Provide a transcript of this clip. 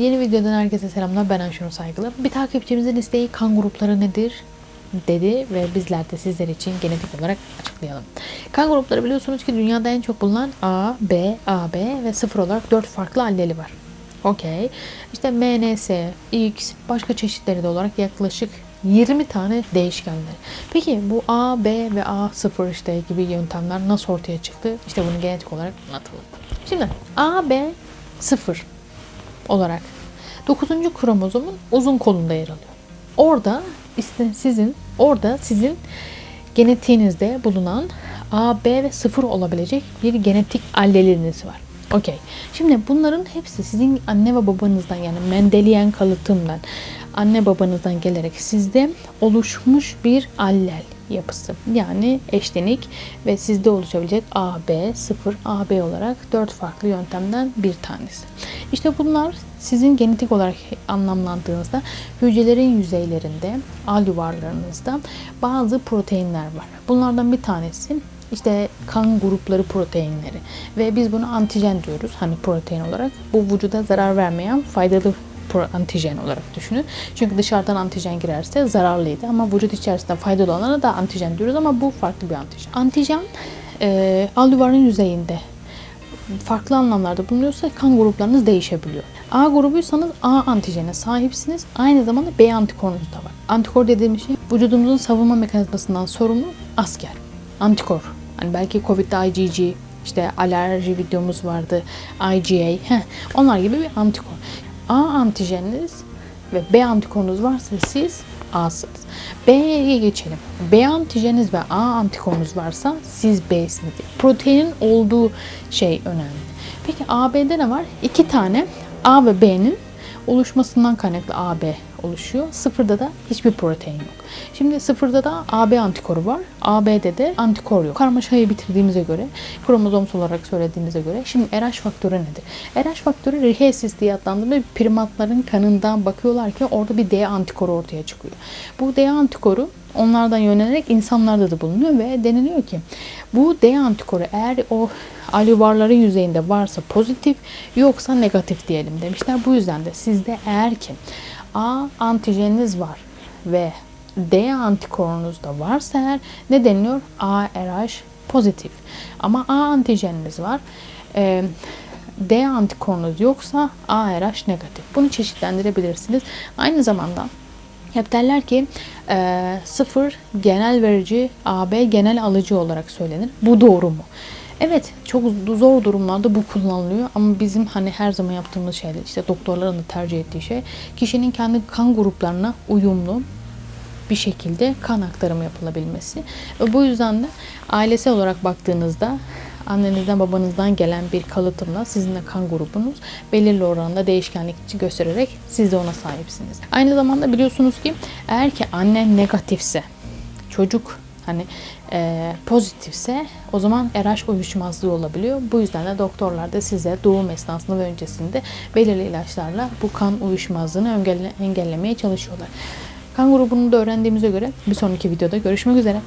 Yeni videodan herkese selamlar. Ben Ayşenur Saygılı. Bir takipçimizin isteği kan grupları nedir dedi ve bizler de sizler için genetik olarak açıklayalım. Kan grupları biliyorsunuz ki dünyada en çok bulunan A, B, AB ve 0 olarak 4 farklı alleli var. Okey. İşte MNS, X, başka çeşitleri de olarak yaklaşık 20 tane değişkenler. Peki bu A, B ve A0 işte gibi yöntemler nasıl ortaya çıktı? İşte bunu genetik olarak anlatalım. Şimdi A, B, 0 olarak 9. kromozomun uzun kolunda yer alıyor. Orada işte sizin orada sizin genetiğinizde bulunan A, B ve 0 olabilecek bir genetik alleliniz var. Okey. Şimdi bunların hepsi sizin anne ve babanızdan yani Mendeliyen kalıtımdan anne babanızdan gelerek sizde oluşmuş bir allel yapısı. Yani eşlenik ve sizde oluşabilecek AB, 0, AB olarak 4 farklı yöntemden bir tanesi. İşte bunlar sizin genetik olarak anlamlandığınızda hücrelerin yüzeylerinde, al yuvarlarınızda bazı proteinler var. Bunlardan bir tanesi işte kan grupları proteinleri ve biz bunu antijen diyoruz hani protein olarak. Bu vücuda zarar vermeyen faydalı antijen olarak düşünün. Çünkü dışarıdan antijen girerse zararlıydı ama vücut içerisinde faydalı olana da antijen diyoruz ama bu farklı bir antijen. Antijen e, al yuvarın yüzeyinde farklı anlamlarda bulunuyorsa kan gruplarınız değişebiliyor. A grubuysanız A antijene sahipsiniz. Aynı zamanda B antikorunuz da var. Antikor dediğimiz şey vücudumuzun savunma mekanizmasından sorumlu asker. Antikor. Hani belki Covid'de IgG, işte alerji videomuz vardı. IgA. Heh, onlar gibi bir antikor. A antijeniniz ve B antikorunuz varsa siz A'sınız. B'ye geçelim. B antijeniniz ve A antikorunuz varsa siz B'siniz. Proteinin olduğu şey önemli. Peki AB'de ne var? İki tane A ve B'nin oluşmasından kaynaklı AB oluşuyor. Sıfırda da hiçbir protein yok. Şimdi sıfırda da AB antikoru var. AB'de de antikor yok. Karmaşayı bitirdiğimize göre, kromozomsal olarak söylediğimize göre şimdi RH faktörü nedir? RH faktörü rhesus diye adlandırılan primatların kanından bakıyorlar ki orada bir D antikoru ortaya çıkıyor. Bu D antikoru onlardan yönelerek insanlarda da bulunuyor ve deniliyor ki bu D antikoru eğer o alüvarların yüzeyinde varsa pozitif yoksa negatif diyelim demişler. Bu yüzden de sizde eğer ki A antijeniniz var ve D antikorunuz da varsa eğer ne deniliyor? ARH pozitif. Ama A antijeniniz var. Ee, D antikorunuz yoksa ARH negatif. Bunu çeşitlendirebilirsiniz. Aynı zamanda hep derler ki e, sıfır genel verici AB genel alıcı olarak söylenir. Bu doğru mu? Evet çok zor durumlarda bu kullanılıyor ama bizim hani her zaman yaptığımız şeyler işte doktorların da tercih ettiği şey kişinin kendi kan gruplarına uyumlu bir şekilde kan aktarımı yapılabilmesi. Ve bu yüzden de ailesel olarak baktığınızda annenizden babanızdan gelen bir kalıtımla sizin de kan grubunuz belirli oranda değişkenlik göstererek siz de ona sahipsiniz. Aynı zamanda biliyorsunuz ki eğer ki anne negatifse çocuk hani e, pozitifse o zaman RH uyuşmazlığı olabiliyor. Bu yüzden de doktorlar da size doğum esnasında ve öncesinde belirli ilaçlarla bu kan uyuşmazlığını engelle- engellemeye çalışıyorlar. Kan grubunu da öğrendiğimize göre bir sonraki videoda görüşmek üzere.